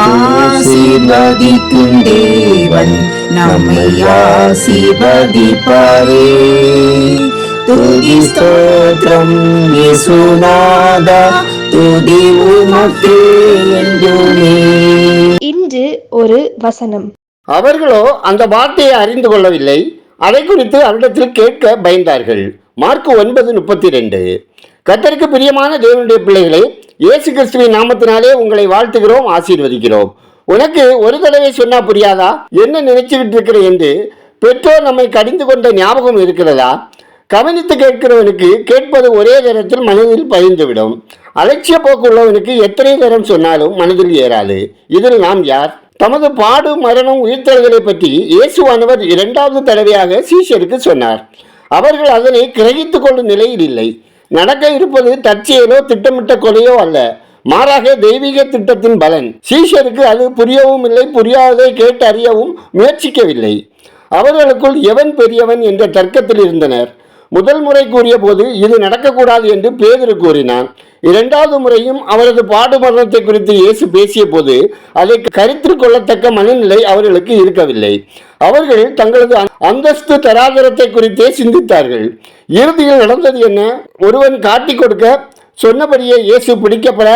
ஆசீர்வதிக்கும் தேவன் நம்மை ஆசீர்வதிப்பாரே. துதி ஸ்தோத்திரம் இயேசுநாதா துதி உமக்கே என்றுமே. இன்று ஒரு வசனம். அவர்களோ அந்த வார்த்தையை அறிந்து கொள்ளவில்லை. அதை குறித்து அவரிடத்தில் கேட்க பயந்தார்கள். மார்க் ஒன்பது முப்பத்தி ரெண்டு. கத்தருக்கு பிரியமான தேவனுடைய பிள்ளைகளை இயேசு கிறிஸ்துவின் நாமத்தினாலே உங்களை வாழ்த்துகிறோம் ஆசீர்வதிக்கிறோம். உனக்கு ஒரு தடவை சொன்னா புரியாதா? என்ன நினைச்சுக்கிட்டு இருக்கிற என்று பெற்றோர் நம்மை கடிந்து கொண்ட ஞாபகம் இருக்கிறதா? கவனித்து கேட்கிறவனுக்கு கேட்பது ஒரே தரத்தில் மனதில் பதிந்துவிடும். அலட்சிய போக்கு உள்ளவனுக்கு எத்தனை தரம் சொன்னாலும் மனதில் ஏறாது. இதில் நாம் யார்? தமது பாடு மரணம் உயிர்த்தல்களை பற்றி இயேசுவானவர் இரண்டாவது தடவையாக சீஷருக்கு சொன்னார். அவர்கள் அதனை கிரகித்துக் கொள்ளும் நிலையில் இல்லை. நடக்க இருப்பது தற்செயலோ திட்டமிட்ட கொலையோ அல்ல. மாறாக தெய்வீக திட்டத்தின் பலன். சீஷருக்கு அது புரியவும் இல்லை புரியாததை கேட்டு அறியவும் முயற்சிக்கவில்லை. அவர்களுக்குள் எவன் பெரியவன் என்ற தர்க்கத்தில் இருந்தனர். முதல் முறை கூறிய போது இது நடக்கக்கூடாது என்று பேதுரு கூறினான். இரண்டாவது முறையும் அவரது பாடு மரணத்தை குறித்து இயேசு பேசிய போது அதை கருத்தில் கொள்ளத்தக்க மனநிலை அவர்களுக்கு இருக்கவில்லை. அவர்கள் தங்களது அந்தஸ்து தராதரத்தை குறித்தே சிந்தித்தார்கள். இறுதியில் நடந்தது என்ன? ஒருவன் காட்டிக் கொடுக்க சொன்னபடியே இயேசு பிடிக்கப்பட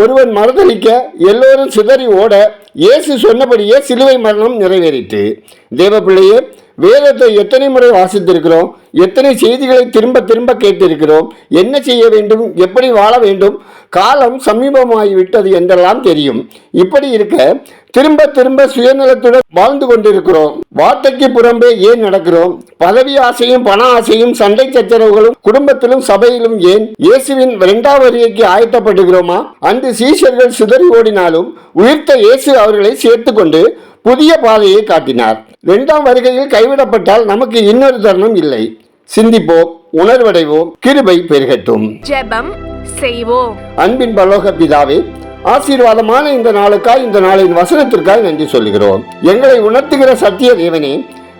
ஒருவன் மறுதளிக்க எல்லோரும் சிதறி ஓட இயேசு சொன்னபடியே சிலுவை மரணம் நிறைவேறிட்டு தேவப்பிள்ளையே வேதத்தை எத்தனை முறை வாசித்திருக்கிறோம்? எத்தனை செய்திகளை திரும்ப திரும்ப கேட்டிருக்கிறோம்? என்ன செய்ய வேண்டும்? எப்படி வாழ வேண்டும்? காலம் சமீபமாகி விட்டது என்றெல்லாம் தெரியும். இப்படி இருக்க திரும்ப திரும்ப சுயநலத்துடன் வாழ்ந்து கொண்டிருக்கிறோம். வார்த்தைக்கு புறம்பே ஏன் நடக்கிறோம்? பதவி ஆசையும் பண ஆசையும் சண்டை சச்சரவுகளும் குடும்பத்திலும் சபையிலும் ஏன் இயேசுவின் இரண்டாவது வரியைக்கு ஆயத்தப்படுகிறோமா? அன்று சீஷர்கள் சிதறி ஓடினாலும் உயிர்த்த இயேசு அவர்களை சேர்த்து கொண்டு புதிய பாதையை காட்டினார். இரண்டாம் வருகையில் கைவிடப்பட்டால் நமக்கு இன்னொரு தருணம் இல்லை. சிந்திப்போம் உணர்வடைவோம் கிருபை பெருகட்டும். ஜெபம் செய்வோம். அன்பின் பலோக பிதாவே ஆசீர்வாதமான இந்த நாளுக்காய் இந்த நாளின் வசனத்திற்காய் நன்றி சொல்கிறோம் எங்களை உணர்த்துகிற சத்திய தேவனே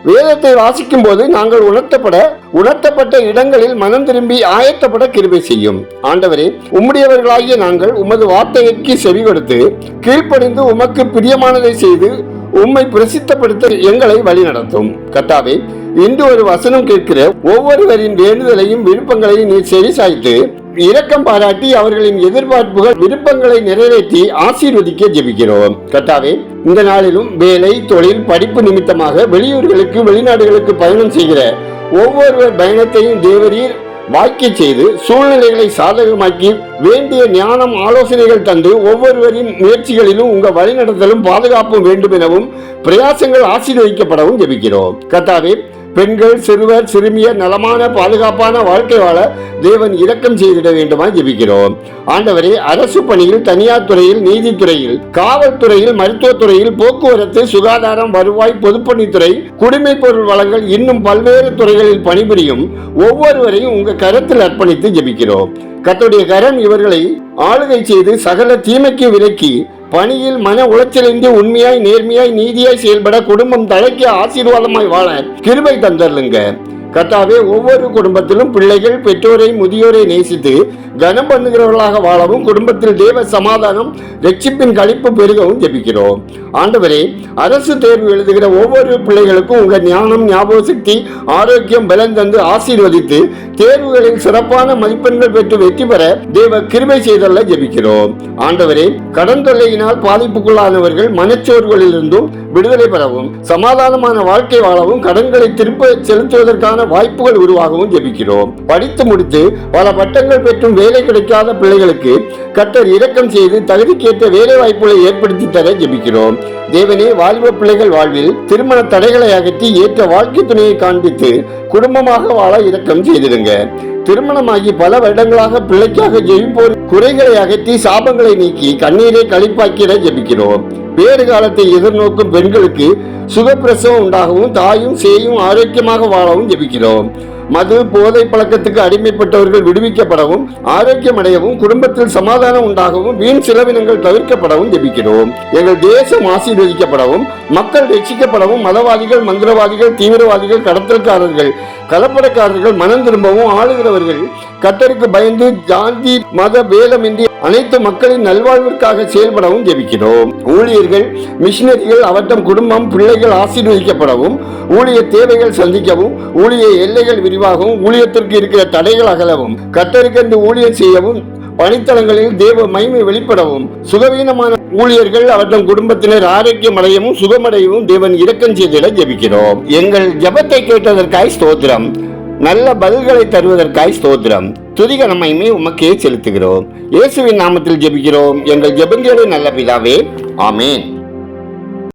வேதத்தை வாசிக்கும் போது நாங்கள் உணர்த்தப்பட உணர்த்தப்பட்ட இடங்களில் மனம் திரும்பி ஆயத்தப்பட கிருபை செய்யும். ஆண்டவரே உம்முடையவர்களாகிய நாங்கள் உமது வார்த்தைக்கு செவி கொடுத்து கீழ்ப்படிந்து உமக்கு பிரியமானதை செய்து உம்மை பிரசித்தப்படுத்த எங்களை வழிநடத்தும் கத்தாவே இன்று ஒரு வசனம் கேட்கிற ஒவ்வொருவரின் வேண்டுதலையும் விருப்பங்களையும் நீர் செவி சாய்த்து இரக்கம் பாராட்டி அவர்களின் எதிர்பார்ப்புகள் விருப்பங்களை நிறைவேற்றி ஆசீர்வதிக்க ஜெபிக்கிறோம். கர்த்தாவே இந்த நாளிலும் வேலை தொழில் படிப்பு நிமித்தமாக வெளியூர்களுக்கு வெளிநாடுகளுக்கு பயணம் செய்கிற ஒவ்வொருவர் பயணத்தையும் தேவரீர் வாய்க்க செய்து சூழ்நிலைகளை சாதகமாக்கி வேண்டிய ஞானம் ஆலோசனைகள் தந்து ஒவ்வொருவரின் முயற்சிகளிலும் உங்க வழிநடத்தலும் பாதுகாப்பும் வேண்டும் எனவும் பிரயாசங்கள் ஆசீர்வதிக்கப்படவும் ஜெபிக்கிறோம். கத்தாவே பெண்கள் சிறுவர் சிறுமியர் நலமான பாதுகாப்பான வாழ்க்கை வாழ தேவன் இரக்கம் செய்திட வேண்டுமாய் ஜெபிக்கிறோம். ஆண்டவரே அரசு பணியில் தனியார் துறையில் நீதித்துறையில் காவல்துறையில் மருத்துவத்துறையில் போக்குவரத்து சுகாதாரம் வருவாய் பொதுப்பணித்துறை குடிமை பொருள் வழங்கல் இன்னும் பல்வேறு துறைகளில் பணிபுரியும் ஒவ்வொருவரையும் உங்க கருத்தில் அர்ப்பணித்து ஜெபிக்கிறோம். கத்துடைய கரம் இவர்களை ஆளுகை செய்து சகல தீமைக்கு விலக்கி பணியில் மன உளைச்சலின்றி உண்மையாய் நேர்மையாய் நீதியாய் செயல்பட குடும்பம் தலைக்கு ஆசீர்வாதமாய் வாழ கிருபை தந்தர்லுங்க கர்த்தாவே ஒவ்வொரு குடும்பத்திலும் பிள்ளைகள் பெற்றோரை முதியோரை நேசித்து கனம் பண்ணுகிறவர்களாக வாழவும் குடும்பத்தில் தேவ சமாதானம் ரட்சிப்பின் கழிப்பு பெருகவும் ஜெபிக்கிறோம். ஆண்டவரே அரசு தேர்வு எழுதுகிற ஒவ்வொரு பிள்ளைகளுக்கும் உங்க ஞானம் ஞாபக சக்தி ஆரோக்கியம் பலன் தந்து ஆசீர்வதித்து தேர்வுகளில் சிறப்பான மதிப்பெண்கள் பெற்று வெற்றி பெற தேவ கிருமை செய்தல்ல ஜெபிக்கிறோம். ஆண்டவரே கடன் தொல்லையினால் பாதிப்புக்குள்ளானவர்கள் மனச்சோர்களிலிருந்தும் விடுதலை பெறவும் சமாதானமான வாழ்க்கை வாழவும் கடன்களை திருப்ப செலுத்துவதற்கான வாய்ப்புகள் உருவாகவும் ஜெபிக்கிறோம். படித்து முடித்து பல பட்டங்கள் பெற்றும் வேலை கிடைக்காத பிள்ளைகளுக்கு கட்டர் இரக்கம் செய்து தகுதிக்கேற்ற வேலை வாய்ப்புகளை ஏற்படுத்தி தர ஜெபிக்கிறோம். தேவனே வாலிப பிள்ளைகள் வாழ்வில் திருமண தடைகளை அகற்றி ஏற்ற வாழ்க்கை துணையை காண்பித்து குடும்பமாக வாழ இரக்கம் செய்திருங்க திருமணமாகி பல வருடங்களாக பிள்ளைக்காக ஜெயிப்போர் குறைகளை அகற்றி சாபங்களை நீக்கி கண்ணீரை கழிப்பாக்கிட ஜெபிக்கிறோம். வேறு காலத்தை எதிர்நோக்கும் பெண்களுக்கு சுகப்பிரசவம் உண்டாகவும் தாயும் சேயும் ஆரோக்கியமாக வாழவும் ஜெபிக்கிறோம். மது போதை பழக்கத்துக்கு அடிமைப்பட்டவர்கள் விடுவிக்கப்படவும் ஆரோக்கியம் அடையவும் குடும்பத்தில் சமாதானம் உண்டாகவும் வீண் செலவினங்கள் தவிர்க்கப்படவும் ஜெபிக்கிறோம். எங்கள் தேசம் ஆசீர்வதிக்கப்படவும் மக்கள் ரட்சிக்கப்படவும் மதவாதிகள் மந்திரவாதிகள் தீவிரவாதிகள் கடத்தல்காரர்கள் கலப்படக்காரர்கள் மனம் திரும்பவும் ஆளுகிறவர்கள் கத்தருக்கு பயந்து ஜாதி மத பேதமின்றி அனைத்து மக்களின் நல்வாழ்விற்காக செயல்படவும் ஜெபிக்கிறோம். ஊழியர்கள் மிஷினரிகள் அவற்றம் குடும்பம் பிள்ளைகள் ஆசீர்வதிக்கப்படவும் ஊழிய தேவைகள் சந்திக்கவும் ஊழிய எல்லைகள் விரிவாகவும் ஊழியத்திற்கு இருக்கிற தடைகள் அகலவும் கத்தருக்கென்று ஊழியர் செய்யவும் பணித்தளங்களில் தேவ மகிமை வெளிப்படவும் சுகவீனமான ஊழியர்கள் அவற்றின் குடும்பத்தினர் ஆரோக்கியம் அடையவும் சுகமடையவும் தேவன் இரக்கம் செய்திட ஜெபிக்கிறோம். எங்கள் ஜெபத்தை கேட்டதற்காய் ஸ்தோத்திரம். நல்ல பதில்களை தருவதற்காய் ஸ்தோத்திரம். துதிக நம்மையுமே உமக்கே செலுத்துகிறோம். இயேசுவின் நாமத்தில் ஜெபிக்கிறோம். எங்கள் ஜெபங்களே நல்ல பிதாவே. ஆமேன்.